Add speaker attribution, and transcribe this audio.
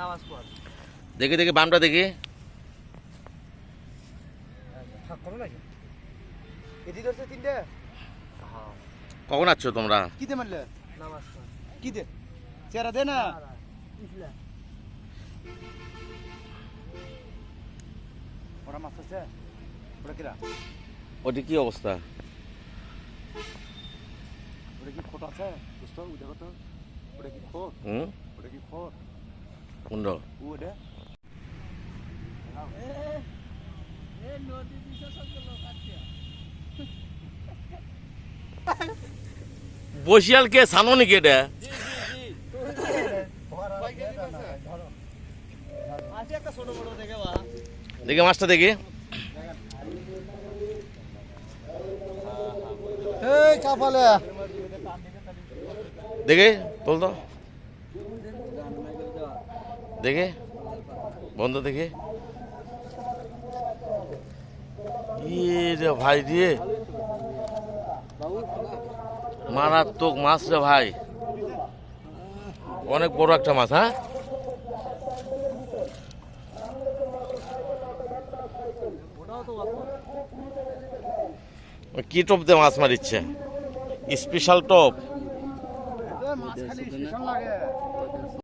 Speaker 1: নামাজ পড়।
Speaker 2: দেখি দেখি বামটা দেখি।
Speaker 1: তিনটে?
Speaker 2: কখন আসছো তোমরা?
Speaker 3: কি দে মারলে?
Speaker 1: নামাজ
Speaker 3: কি দে চেহারা দে না। ওরা মাছ আছে ওরা কিরা?
Speaker 2: ওটি কি অবস্থা?
Speaker 3: ওটা কি খোট আছে? বুঝত ও দেখো তো। ওটা কি খোট?
Speaker 2: হুম?
Speaker 3: ওটা কি খোট?
Speaker 1: আছে
Speaker 2: বসিয়াল কে সানো নাকি এটা
Speaker 1: আছে একটা ছোট বড় দেখে
Speaker 2: মাছটা দেখি দেখি তোল তো দেখে? বন্ধ দেখে? রে ভাই রে। মারাত্মক মাছ রে ভাই। অনেক বড় একটা মাছ হ্যাঁ? কি টপ দিয়ে মাছ মারিচ্ছে? Special top.